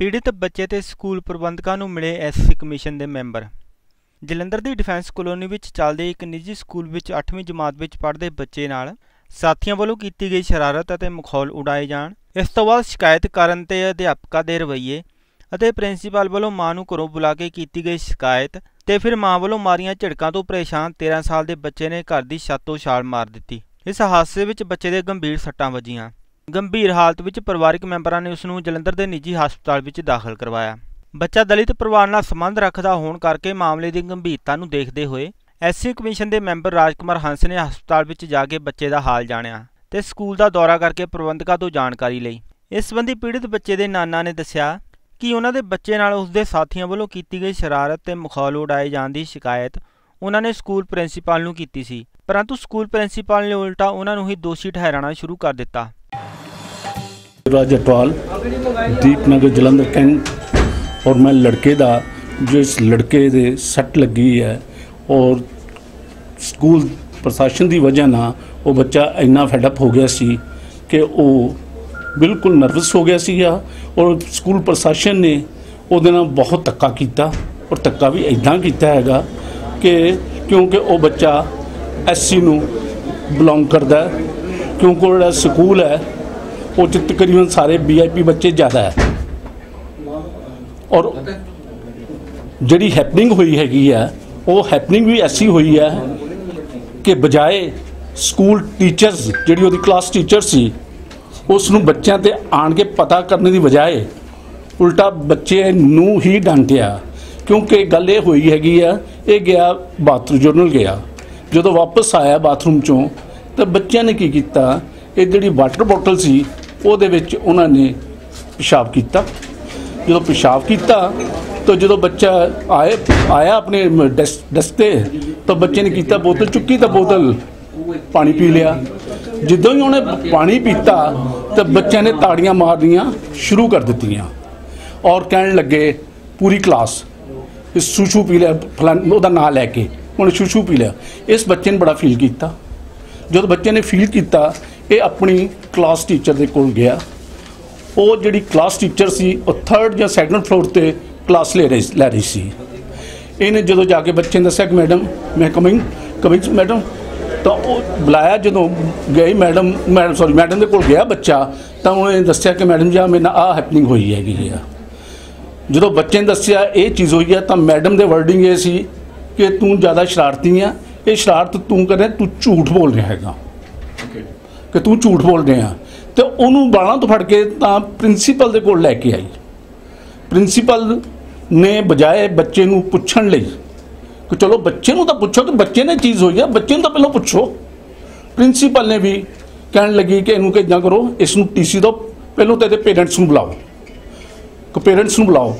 ਪੀੜਿਤ ਬੱਚੇ ਤੇ ਸਕੂਲ ਪ੍ਰਬੰਧਕਾਂ ਨੂੰ ਮਿਲੇ ਐਸਸੀ ਕਮਿਸ਼ਨ ਦੇ ਮੈਂਬਰ। ਜਲੰਧਰ ਦੀ ਡਿਫੈਂਸ ਕਲੋਨੀ ਵਿੱਚ ਚੱਲਦੇ ਇੱਕ ਨਿੱਜੀ ਸਕੂਲ ਵਿੱਚ 8ਵੀਂ ਜਮਾਤ ਵਿੱਚ ਪੜ੍ਹਦੇ ਬੱਚੇ ਨਾਲ ਸਾਥੀਆਂ ਵੱਲੋਂ ਕੀਤੀ ਗਈ ਸ਼ਰਾਰਤ ਅਤੇ ਮਖੌਲ ਉਡਾਏ ਜਾਣ। ਇਸ ਤੋਂ ਬਾਅਦ ਸ਼ਿਕਾਇਤ ਕਰਨ ਤੇ ਅਧਿਆਪਕਾਂ ਦੇ ਰਵੱਈਏ ਅਤੇ ਪ੍ਰਿੰਸੀਪਲ ਵੱਲੋਂ ਮਾਂ ਨੂੰ ਘਰੋਂ ਬੁਲਾ ਕੇ ਕੀਤੀ ਗਈ ਸ਼ਿਕਾਇਤ ਤੇ ਫਿਰ ਮਾਂ ਵੱਲੋਂ ਮਾਰੀਆਂ ਝਿੜਕਾਂ ਤੋਂ ਪਰੇਸ਼ਾਨ 13 ਸਾਲ ਦੇ ਬੱਚੇ ਨੇ ਘਰ ਦੀ ਛੱਤ ਤੋਂ ਛਾਲ ਮਾਰ ਦਿੱਤੀ। ਇਸ ਹਾਦਸੇ ਵਿੱਚ ਬੱਚੇ ਦੇ ਗੰਭੀਰ ਸੱਟਾਂ ਵੱਜੀਆਂ। ਗੰਭੀਰ ਹਾਲਤ ਵਿੱਚ ਪਰਿਵਾਰਕ ਮੈਂਬਰਾਂ ਨੇ ਉਸ ਨੂੰ ਜਲੰਧਰ ਦੇ ਨਿੱਜੀ ਹਸਪਤਾਲ ਵਿੱਚ ਦਾਖਲ ਕਰਵਾਇਆ। ਬੱਚਾ ਦਲਿਤ ਪਰਿਵਾਰ ਨਾਲ ਸੰਬੰਧ ਰੱਖਦਾ ਹੋਣ ਕਰਕੇ ਮਾਮਲੇ ਦੀ ਗੰਭੀਰਤਾ ਨੂੰ ਦੇਖਦੇ ਹੋਏ ਐਸਸੀ ਕਮਿਸ਼ਨ ਦੇ ਮੈਂਬਰ ਰਾਜਕੁਮਾਰ ਹੰਸ ਨੇ ਹਸਪਤਾਲ ਵਿੱਚ ਜਾ ਕੇ ਬੱਚੇ ਦਾ ਹਾਲ ਜਾਣਿਆ ਤੇ ਸਕੂਲ ਦਾ ਦੌਰਾ ਕਰਕੇ ਪ੍ਰਬੰਧਕਾਂ ਤੋਂ ਜਾਣਕਾਰੀ ਲਈ। ਇਸ ਸੰਬੰਧੀ ਪੀੜਿਤ ਬੱਚੇ ਦੇ ਨਾਨਾ ਨੇ ਦੱਸਿਆ ਕਿ ਉਹਨਾਂ ਦੇ ਬੱਚੇ ਨਾਲ ਉਸਦੇ ਸਾਥੀਆਂ ਵੱਲੋਂ ਕੀਤੀ ਗਈ ਸ਼ਰਾਰਤ ਤੇ ਮਖੌਲ ਉਡਾਏ ਜਾਣ ਦੀ ਸ਼ਿਕਾਇਤ ਉਹਨਾਂ ਨੇ ਸਕੂਲ ਪ੍ਰਿੰਸੀਪਲ ਨੂੰ ਕੀਤੀ ਸੀ, ਪਰੰਤੂ ਸਕੂਲ ਪ੍ਰਿੰਸੀਪਲ ਨੇ ਉਲਟਾ ਉਹਨਾਂ ਨੂੰ ਹੀ ਦੋਸ਼ੀ ਠਹਿਰਾਉਣਾ ਸ਼ੁਰੂ ਕਰ ਦਿੱਤਾ। ਰਾਜ ਅਟਵਾਲ ਦੀਪਨਗਰ ਜਲੰਧਰ ਕੈਂਟ ਔਰ ਮੈਂ ਲੜਕੇ ਦਾ, ਜੋ ਇਸ ਲੜਕੇ ਦੇ ਸੱਟ ਲੱਗੀ ਹੈ ਔਰ ਸਕੂਲ ਪ੍ਰਸ਼ਾਸਨ ਦੀ ਵਜ੍ਹਾ ਨਾਲ ਉਹ ਬੱਚਾ ਇੰਨਾ ਫੈਡ ਅਪ ਹੋ ਗਿਆ ਸੀ ਕਿ ਉਹ ਬਿਲਕੁਲ ਨਰਵਸ ਹੋ ਗਿਆ ਸੀਗਾ ਔਰ ਸਕੂਲ ਪ੍ਰਸ਼ਾਸਨ ਨੇ ਉਹਦੇ ਨਾਲ ਬਹੁਤ ਧੱਕਾ ਕੀਤਾ ਔਰ ਧੱਕਾ ਵੀ ਇਦਾਂ ਕੀਤਾ ਹੈਗਾ ਕਿ ਕਿਉਂਕਿ ਉਹ ਬੱਚਾ ਐਸਸੀ ਨੂੰ ਬਿਲੋਂਗ ਕਰਦਾ ਕਿਉਂਕਿ ਉਹ ਜਿਹੜਾ ਸਕੂਲ ਹੈ, ਉਹ 'ਚ ਤਕਰੀਬਨ ਸਾਰੇ ਵੀਆਈਪੀ ਬੱਚੇ ਜ਼ਿਆਦਾ ਹੈ। ਔਰ ਜਿਹੜੀ ਹੈਪਨਿੰਗ ਹੋਈ ਹੈਗੀ ਆ ਉਹ ਹੈਪਨਿੰਗ ਵੀ ਐਸੀ ਹੋਈ ਹੈ ਕਿ ਬਜਾਏ ਸਕੂਲ ਟੀਚਰਸ ਜਿਹੜੀ ਉਹਦੀ ਕਲਾਸ ਟੀਚਰ ਸੀ ਉਸ ਨੂੰ ਬੱਚਿਆਂ ਤੇ ਆਣ ਕੇ ਪਤਾ ਕਰਨ ਦੀ ਬਜਾਏ ਉਲਟਾ ਬੱਚੇ ਨੂੰ ਹੀ ਡਾਂਟਿਆ। ਕਿਉਂਕਿ ਗੱਲ ਇਹ ਹੋਈ ਹੈਗੀ ਆ, ਇਹ ਗਿਆ ਬਾਥਰੂਮ ਜਰਨਲ ਗਿਆ। ਜਦੋਂ ਵਾਪਸ ਆਇਆ ਬਾਥਰੂਮ ਚੋਂ ਤਾਂ ਬੱਚਿਆਂ ਨੇ ਕੀ ਕੀਤਾ? ਇਹ ਜਿਹੜੀ ਵਾਟਰ ਬੋਟਲ ਸੀ, ਉਹਦੇ ਵਿੱਚ ਉਹਨਾਂ ਨੇ ਪਿਸ਼ਾਬ ਕੀਤਾ। ਜਦੋਂ ਪਿਸ਼ਾਬ ਕੀਤਾ, ਤਾਂ ਜਦੋਂ ਬੱਚਾ ਆਏ, ਆਇਆ ਆਪਣੇ ਡੈਸਕ ਡੈਸਕ ਤਾਂ ਬੱਚੇ ਨੇ ਕੀਤਾ ਬੋਤਲ, ਚੁੱਕੀ ਤਾਂ ਬੋਤਲ, ਪਾਣੀ ਪੀ ਲਿਆ। ਜਦੋਂ ਹੀ ਉਹਨੇ ਪਾਣੀ ਪੀਤਾ, ਤਾਂ ਬੱਚਿਆਂ ਨੇ ਤਾੜੀਆਂ ਮਾਰਨੀਆਂ ਸ਼ੁਰੂ ਕਰ ਦਿੱਤੀਆਂ। ਔਰ ਕਹਿਣ ਲੱਗੇ, ਪੂਰੀ ਕਲਾਸ, ਇਹ ਸ਼ੂਸ਼ੂ ਪੀ ਲਿਆ, ਫਲਾਨ, ਉਹਦਾ ਨਾਂ ਲੈ ਕੇ, ਉਹਨੇ ਸ਼ੂਸ਼ੂ ਪੀ ਲਿਆ। ਇਸ ਬੱਚੇ ਨੇ ਬੜਾ ਫੀਲ ਕੀਤਾ। ਜਦੋਂ ਬੱਚੇ ਨੇ ਫੀਲ ਕੀਤਾ, ਇਹ ਆਪਣੀ ਕਲਾਸ ਟੀਚਰ ਦੇ ਕੋਲ ਗਿਆ। ਉਹ ਜਿਹੜੀ ਕਲਾਸ ਟੀਚਰ ਸੀ, ਉਹ 3rd ਜਾਂ 2nd ਫਲੋਰ ਤੇ ਕਲਾਸ ਲੈ ਰਹੀ ਲੈ ਰਹੀ ਸੀ। ਇਹਨੇ ਜਦੋਂ ਜਾ ਕੇ ਬੱਚੇ ਨੂੰ ਦੱਸਿਆ ਕਿ ਮੈਡਮ, ਮੈਂ ਕਮਿੰਗ ਕਮਿੰਗ ਮੈਡਮ, ਤਾਂ ਉਹ ਬੁਲਾਇਆ ਜਦੋਂ ਗਈ ਮੈਡਮ ਮੈਡਮ ਸੌਰੀ ਮੈਡਮ ਦੇ ਕੋਲ ਗਿਆ ਬੱਚਾ, ਤਾਂ ਉਹਨੇ ਦੱਸਿਆ ਕਿ ਮੈਡਮ ਜੀ, ਆਹ ਮੇਰੇ ਨਾਲ ਆਹ ਹੈਪਨਿੰਗ ਹੋਈ ਹੈਗੀ ਆ। ਜਦੋਂ ਬੱਚੇ ਨੇ ਦੱਸਿਆ ਇਹ ਚੀਜ਼ ਹੋਈ ਆ, ਤਾਂ ਮੈਡਮ ਦੇ ਵਰਡਿੰਗ ਇਹ ਸੀ ਕਿ ਤੂੰ ਜ਼ਿਆਦਾ ਸ਼ਰਾਰਤੀ ਆ ਇਹ ਸ਼ਰਾਰਤ ਤੂੰ ਕਰ ਰਿਹਾ ਤੂੰ ਝੂਠ ਬੋਲ ਰਿਹਾ ਹੈਗਾ। ਕਿ ਤੂੰ ਝੂਠ ਬੋਲ ਰਿਹਾ। ਤੇ ਉਹਨੂੰ ਬਾਲਾਂ ਤੋਂ ਫੜ ਕੇ ਤਾਂ ਪ੍ਰਿੰਸੀਪਲ ਦੇ ਕੋਲ ਲੈ ਕੇ ਆਈ। ਪ੍ਰਿੰਸੀਪਲ ਨੇ ਬਜਾਏ ਬੱਚੇ ਨੂੰ ਪੁੱਛਣ ਲਈ ਕਿ ਚਲੋ ਬੱਚੇ ਨੂੰ ਤਾਂ ਪੁੱਛੋ ਕਿ ਬੱਚੇ ਨੇ ਚੀਜ਼ ਹੋਈ ਹੈ ਬੱਚੇ ਨੂੰ ਤਾਂ ਪਹਿਲਾਂ ਪੁੱਛੋ। ਪ੍ਰਿੰਸੀਪਲ ਨੇ ਵੀ ਕਹਿਣ ਲੱਗੀ ਕਿ ਇਹਨੂੰ ਕਿੱਦਾਂ ਕਰੋ ਇਸ ਨੂੰ ਟੀਸੀ ਦਿਓ ਪਹਿਲਾਂ ਤਾਂ ਇਹਦੇ ਪੇਰੈਂਟਸ ਨੂੰ ਬੁਲਾਓ। ਕਿ ਪੇਰੈਂਟਸ ਨੂੰ ਬੁਲਾਓ।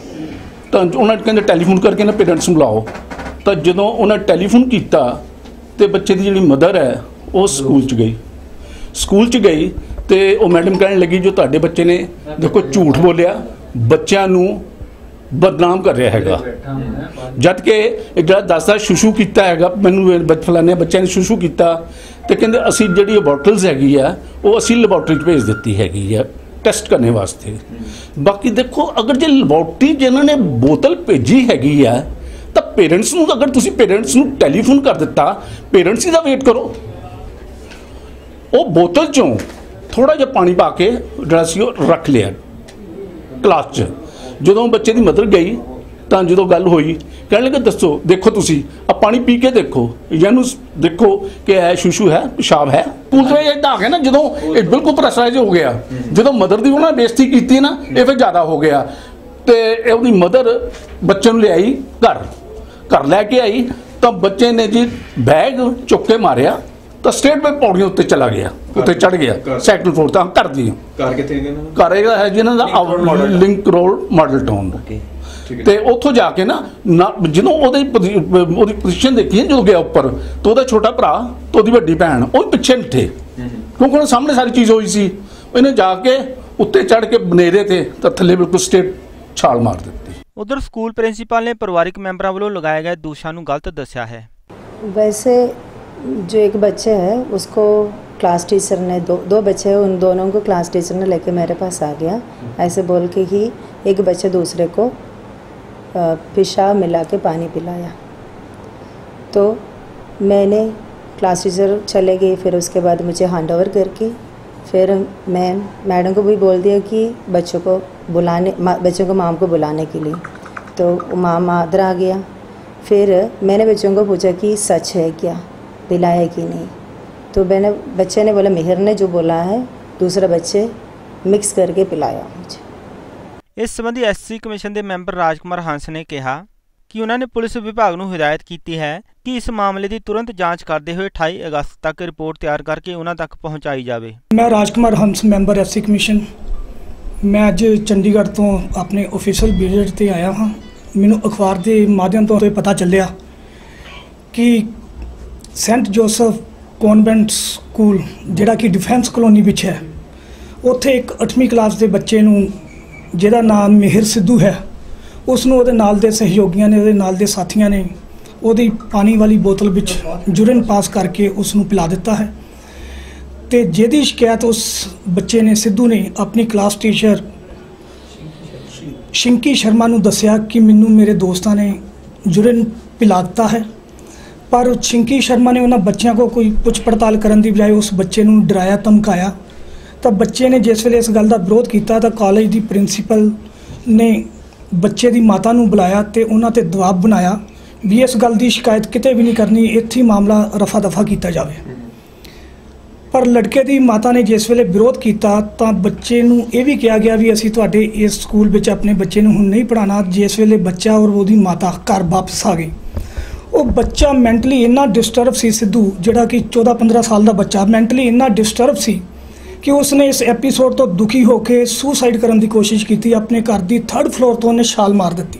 ਤਾਂ ਉਹਨਾਂ ਨੇ ਕਹਿੰਦੇ ਟੈਲੀਫੋਨ ਕਰਕੇ ਨਾ ਪੇਰੈਂਟਸ ਨੂੰ ਬੁਲਾਓ। ਤਾਂ ਜਦੋਂ ਉਹਨਾਂ ਟੈਲੀਫੋਨ ਕੀਤਾ ਤੇ ਬੱਚੇ ਦੀ ਜਿਹੜੀ ਮਦਰ ਹੈ, ਉਹ ਸਕੂਲ 'ਚ ਗਈ। ਸਕੂਲ 'ਚ ਗਈ ਤੇ ਉਹ ਮੈਡਮ ਕਹਿਣ ਲੱਗੀ, ਜੋ ਤੁਹਾਡੇ ਬੱਚੇ ਨੇ ਦੇਖੋ ਝੂਠ ਬੋਲਿਆ, ਬੱਚਿਆਂ ਨੂੰ ਬਦਨਾਮ ਕਰ ਰਿਹਾ ਹੈਗਾ। ਜਦ ਕਿ ਇੱਕ ਜਿਹੜਾ ਦੱਸਦਾ ਸ਼ੁਸ਼ੂ ਕੀਤਾ ਹੈਗਾ, ਮੈਨੂੰ ਬੱਚ ਫਲਾਣੇ ਬੱਚਿਆਂ ਨੇ ਸ਼ੁਸ਼ੂ ਕੀਤਾ ਤੇ ਕਹਿੰਦੇ, ਅਸੀਂ ਜਿਹੜੀ ਇਹ ਬੋਟਲਸ ਹੈਗੀ ਆ, ਉਹ ਅਸੀਂ ਲੈਬੋਰਟਰੀ 'ਚ ਭੇਜ ਦਿੱਤੀ ਹੈਗੀ ਆ ਟੈਸਟ ਕਰਨੇ ਵਾਸਤੇ। ਬਾਕੀ ਦੇਖੋ, ਅਗਰ ਜੇ ਲੈਬੋਰਟਰੀ ਜਿਹਨਾਂ ਨੇ ਬੋਤਲ ਭੇਜੀ ਹੈਗੀ ਆ ਪੇਰੈਂਟਸ ਨੂੰ ਅਗਰ ਤੁਸੀਂ ਪੇਰੈਂਟਸ ਨੂੰ ਟੈਲੀਫੋਨ ਕਰ ਦਿੱਤਾ ਪੇਰੈਂਟਸ ਹੀ ਦਾ ਵੇਟ ਕਰੋ। ਉਹ ਬੋਤਲ ਚੋਂ ਥੋੜਾ ਜਿਹਾ ਪਾਣੀ ਪਾ ਕੇ ਜਿਹੜਾ ਸੀ ਉਹ ਰੱਖ ਲਿਆ ਕਲਾਸ 'ਚ। ਜਦੋਂ ਬੱਚੇ ਦੀ ਮਦਰ ਗਈ, ਤਾਂ ਜਦੋਂ ਗੱਲ ਹੋਈ, ਕਹਿਣ ਲੱਗੇ, ਦੱਸੋ, ਦੇਖੋ ਤੁਸੀਂ ਆ ਪਾਣੀ ਪੀ ਕੇ ਦੇਖੋ। ਇਹਨੂੰ ਦੇਖੋ ਕਿ ਇਹ ਸ਼ੂਸ਼ੂ ਹੈ, ਪਿਸ਼ਾਬ ਹੈ। ਪੂਲ ਤੇ ਇਦਾਂ ਆ ਨਾ, ਜਦੋਂ ਇਹ ਬਿਲਕੁਲ ਪ੍ਰੈਸ਼ਰਾਈਜ਼ ਹੋ ਗਿਆ। ਜਦੋਂ ਮਦਰ ਦੀ ਉਹਨਾਂ ਨੇ ਬੇਇੱਜ਼ਤੀ ਕੀਤੀ ਨਾ, ਇਹ ਫਿਰ ਜ਼ਿਆਦਾ ਹੋ ਗਿਆ। ਤੇ ਉਹਦੀ ਮਦਰ ਬੱਚੇ ਨੂੰ ਲਿਆਈ ਘਰ। ਘਰ ਲੈ ਕੇ ਆਈ ਤਾਂ ਬੱਚੇ ਨੇ ਜੀ ਬੈਗ ਚੁੱਕ ਕੇ ਮਾਰਿਆ ਤਾਂ ਸਟੇਟ ਬੈਂਕ ਪੌੜੀਆਂ ਉੱਤੇ ਚਲਾ ਗਿਆ ਉੱਤੇ ਚੜ ਗਿਆ ਸੈਕੰਡ ਫਲੋਰ ਤਾਂ ਘਰ ਦੀ। ਘਰ ਕਿੱਥੇ ਇਹਨਾਂ ਘਰ ਇਹਦਾ ਹੈ ਜੀ ਇਹਨਾਂ ਦਾ ਲਿੰਕ ਰੋਡ ਮਾਡਲ ਟਾਊਨ ਤੇ ਉੱਥੋਂ ਜਾ ਕੇ ਨਾ ਨਾ- ਜਦੋਂ ਉਹਦੀ ਉਹਦੀ ਪੋਜੀਸ਼ਨ ਦੇਖੀ ਜਦੋਂ ਗਿਆ ਉੱਪਰ ਤਾਂ ਉਹਦਾ ਛੋਟਾ ਭਰਾ ਤੇ ਉਹਦੀ ਵੱਡੀ ਭੈਣ ਉਹ ਵੀ ਪਿੱਛੇ ਨਿੱਠੇ। ਕਿਉਂਕਿ ਉਹਨਾਂ ਸਾਹਮਣੇ ਸਾਰੀ ਚੀਜ਼ ਹੋਈ ਸੀ। ਇਹਨੇ ਜਾ ਕੇ ਉੱਤੇ ਚੜ ਕੇ ਬਨੇਰੇ ਤੇ ਤਾਂ ਥੱਲੇ ਬਿਲਕੁਲ ਸਟੇਟ ਛਾਲ ਮਾਰ ਦਿੱਤੀ। ਉਧਰ ਸਕੂਲ ਪ੍ਰਿੰਸੀਪਲ ਨੇ ਪਰਿਵਾਰਕ ਮੈਂਬਰਾਂ ਵੱਲੋਂ ਲਗਾਏ ਗਏ ਦੋਸ਼ਾਂ ਨੂੰ ਗਲਤ ਦੱਸਿਆ ਹੈ वैसे जो एक बच्चे है उसको क्लास टीचर ने दो दो बच्चे हैं उन दोनों को क्लास टीचर ने लेके मेरे पास आ गया ऐसे बोल के कि एक बच्चे दूसरे को अ, पेशाब मिला के पानी पिलाया तो मैंने क्लास टीचर चले गए फिर उसके बाद मुझे हैंड ओवर करके फिर मैं मैडम को भी बोल दिया कि बच्चों को बुलाने मा- बच्चों को माम को बुलाने के लिए तो माम आदर आ गया फिर मैंने बच्चों को पूछा कि सच है क्या पिलाया कि नहीं तो मैंने बच्चे ने बोला मिहिर ने जो बोला है दूसरा बच्चे मिक्स करके पिलाया मुझे ਇਸ ਸੰਬੰਧੀ ਐਸਸੀ ਕਮਿਸ਼ਨ ਦੇ ਮੈਂਬਰ ਰਾਜਕੁਮਾਰ ਹੰਸ ਨੇ ਕਿਹਾ ਕਿ ਉਹਨਾਂ ਨੇ ਪੁਲਿਸ ਵਿਭਾਗ ਨੂੰ ਹਦਾਇਤ ਕੀਤੀ ਹੈ ਕਿ ਇਸ ਮਾਮਲੇ ਦੀ ਤੁਰੰਤ ਜਾਂਚ ਕਰਦੇ ਹੋਏ 28 ਅਗਸਤ ਤੱਕ ਰਿਪੋਰਟ ਤਿਆਰ ਕਰਕੇ ਉਹਨਾਂ ਤੱਕ ਪਹੁੰਚਾਈ ਜਾਵੇ ਮੈਂ Rajkumar Hans member SC commission ਮੈਂ ਅੱਜ ਚੰਡੀਗੜ੍ਹ ਤੋਂ ਆਪਣੇ ਅਫੀਸ਼ੀਅਲ ਵਿਜ਼ਿਟ ਤੇ ਆਇਆ ਹਾਂ। ਮੈਨੂੰ ਅਖਬਾਰ ਦੇ ਮਾਧਿਅਮ ਤੋਂ ਇਹ ਪਤਾ ਚੱਲਿਆ ਕਿ ਸੈਂਟ ਜੋਸਫ ਕਨਵੈਂਟ ਸਕੂਲ, ਜਿਹੜਾ ਕਿ ਡਿਫੈਂਸ ਕਲੋਨੀ ਵਿੱਚ ਹੈ, ਉੱਥੇ ਇੱਕ 8ਵੀਂ ਕਲਾਸ ਦੇ ਬੱਚੇ ਨੂੰ, ਜਿਹਦਾ ਨਾਮ ਮਿਹਰ ਸਿੱਧੂ ਹੈ ਉਸ ਨੂੰ ਉਹਦੇ ਨਾਲ ਦੇ ਸਹਿਯੋਗੀਆਂ ਨੇ, ਉਹਦੇ ਨਾਲ ਦੇ ਸਾਥੀਆਂ ਨੇ, ਉਹਦੀ ਪਾਣੀ ਵਾਲੀ ਬੋਤਲ ਵਿੱਚ ਜੁਰਨ ਪਾਸ ਕਰਕੇ ਉਸ ਨੂੰ ਪਿਲਾ ਦਿੱਤਾ ਹੈ। ਤੇ ਜਿਹਦੀ ਸ਼ਿਕਾਇਤ ਉਸ ਬੱਚੇ ਨੇ, ਸਿੱਧੂ ਨੇ ਆਪਣੀ ਕਲਾਸ ਟੀਚਰ ਸ਼ਿੰਕੀ ਸ਼ਰਮਾ ਨੂੰ ਦੱਸਿਆ ਕਿ ਮੈਨੂੰ ਮੇਰੇ ਦੋਸਤਾਂ ਨੇ ਜੁਰਨ ਪਿਲਾ ਦਿੱਤਾ ਹੈ। ਪਰ ਸ਼ਿੰਕੀ ਸ਼ਰਮਾ ਨੇ ਉਹਨਾਂ ਬੱਚਿਆਂ ਕੋ ਕੋਈ ਪੁੱਛ ਪੜਤਾਲ ਕਰਨ ਦੀ ਬਜਾਏ ਉਸ ਬੱਚੇ ਨੂੰ ਡਰਾਇਆ, ਧਮਕਾਇਆ। ਤਾਂ ਬੱਚੇ ਨੇ ਜਿਸ ਵੇਲੇ ਇਸ ਗੱਲ ਦਾ ਵਿਰੋਧ ਕੀਤਾ ਤਾਂ ਕਾਲਜ ਦੀ ਪ੍ਰਿੰਸੀਪਲ ਨੇ ਬੱਚੇ ਦੀ ਮਾਤਾ ਨੂੰ ਬੁਲਾਇਆ ਤੇ ਉਹਨਾਂ ਤੇ ਦਬਾਅ ਬਣਾਇਆ ਵੀ ਇਸ ਗੱਲ ਦੀ ਸ਼ਿਕਾਇਤ ਕਿਤੇ ਵੀ ਨਹੀਂ ਕਰਨੀ, ਇੱਥੇ ਮਾਮਲਾ ਰਫਾ ਦਫਾ ਕੀਤਾ ਜਾਵੇ। ਪਰ ਲੜਕੇ ਦੀ ਮਾਤਾ ਨੇ ਜਿਸ ਵੇਲੇ ਵਿਰੋਧ ਕੀਤਾ ਤਾਂ ਬੱਚੇ ਨੂੰ ਇਹ ਵੀ ਕਿਹਾ ਗਿਆ ਵੀ ਅਸੀਂ ਤੁਹਾਡੇ ਇਸ ਸਕੂਲ ਵਿੱਚ ਆਪਣੇ ਬੱਚੇ ਨੂੰ ਹੁਣ ਨਹੀਂ ਪੜਾਉਣਾ ਜਿਸ ਵੇਲੇ ਬੱਚਾ ਔਰ ਉਹਦੀ ਮਾਤਾ ਘਰ ਵਾਪਸ ਆ ਗਏ ਉਹ ਬੱਚਾ ਮੈਂਟਲੀ ਇੰਨਾ ਡਿਸਟਰਬ ਸੀ ਸਿੱਧੂ, ਜਿਹੜਾ ਕਿ 14-15 ਸਾਲ ਦਾ ਬੱਚਾ, ਮੈਂਟਲੀ ਇੰਨਾ ਡਿਸਟਰਬ ਸੀ ਕਿ ਉਸਨੇ ਇਸ ਐਪੀਸੋਡ ਤੋਂ ਦੁਖੀ ਹੋ ਕੇ ਸੁਸਾਈਡ ਕਰਨ ਦੀ ਕੋਸ਼ਿਸ਼ ਕੀਤੀ, ਆਪਣੇ ਘਰ ਦੀ 3rd ਫਲੋਰ ਤੋਂ ਉਹਨੇ ਛਾਲ ਮਾਰ ਦਿੱਤੀ।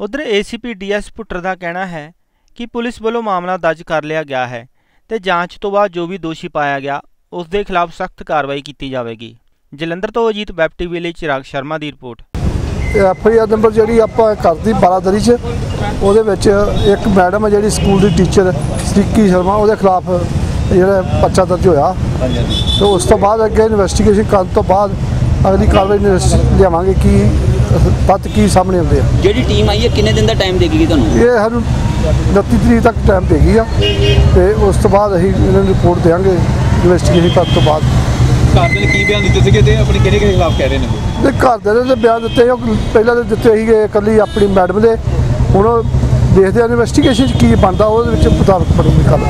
ਉਧਰ ਏਸੀਪੀ ਡੀਐਸ ਪੁੱਟਰ ਦਾ ਕਹਿਣਾ ਹੈ ਕਿ ਪੁਲਿਸ ਵੱਲੋਂ ਮਾਮਲਾ ਦਰਜ ਕਰ ਲਿਆ ਗਿਆ ਹੈ। ਤੇ ਜਾਂਚ ਤੋਂ ਬਾਅਦ ਜੋ ਵੀ ਦੋਸ਼ੀ ਪਾਇਆ ਗਿਆ, ਉਸ ਦੇ ਖਿਲਾਫ ਸਖਤ ਕਾਰਵਾਈ ਕੀਤੀ ਜਾਵੇਗੀ। ਜਲੰਧਰ ਤੋਂ ਅਜੀਤ, ਵੈਬ ਟੀਵੀ ਲਈ ਚਿਰਾਗ ਸ਼ਰਮਾ ਦੀ report. F I R number ਜਿਹੜੀ ਆਪਾਂ ਕਰਦੀ ਬਾਰਾਦਰੀ ਚ, ਉਹਦੇ ਵਿੱਚ ਇੱਕ ਮੈਡਮ ਹੈ ਜਿਹੜੀ ਸਕੂਲ ਦੀ ਟੀਚਰ, ਸ੍ਰੀਕੀ ਸ਼ਰਮਾ, ਉਹਦੇ ਖਿਲਾਫ ਜਿਹੜਾ ਪਰਚਾ ਦਰਜ ਹੋਇਆ। ਤੇ ਉਸ ਤੋਂ ਬਾਅਦ ਅੱਗੇ ਇਨਵੈਸਟੀਗੇਸ਼ਨ ਕਰਨ ਤੋਂ ਬਾਅਦ ਅਗਲੀ ਕਾਰਵਾਈ ਲਿਆਵਾਂਗੇ ਕਿ ਤੱਤ ਕੀ ਸਾਹਮਣੇ ਆਉਂਦੇ ਆ। ਜਿਹੜੀ ਟੀਮ ਆਈ ਹੈ ਕਿੰਨੇ ਦਿਨ ਦਾ ਟਾਈਮ ਦੇਗੀ ਤੁਹਾਨੂੰ? ਇਹ ਸਾਨੂੰ 29 ਤਰੀਕ ਤੱਕ ਟਾਈਮ ਦੇਗੀ ਆ। ਤੇ ਉਸ ਤੋਂ ਬਾਅਦ ਅਸੀਂ ਇਹਨਾਂ ਨੂੰ ਰਿਪੋਰਟ ਦੇਵਾਂਗੇ ਇਨਵੈਸਟੀਗੇਸ਼ਨ ਕਰਨ ਤੋਂ ਬਾਅਦ। ਘਰ ਦੇ ਨੇ ਕੀ ਬਿਆਨ ਦਿੱਤੇ ਸੀਗੇ ਤੇ ਆਪਣੇ ਕਿਹੜੇ ਕਿਹੜੇ ਖਿਲਾਫ ਕਹਿ ਰਹੇ ਨੇ? ਤੇ ਘਰ ਦੇ ਬਿਆਨ ਦਿੱਤੇ ਉਹ ਪਹਿਲਾਂ ਦੇ ਦਿੱਤੇ ਸੀਗੇ ਇਕੱਲੀ ਆਪਣੀ ਮੈਡਮ ਦੇ। ਹੁਣ ਦੇਖਦੇ ਆ ਇਨਵੈਸਟੀਗੇਸ਼ਨ ਚ ਕੀ ਬਣਦਾ ਉਹਦੇ ਵਿੱਚ ਪਤਾ ਪੜੂਗੀ ਕੱਲ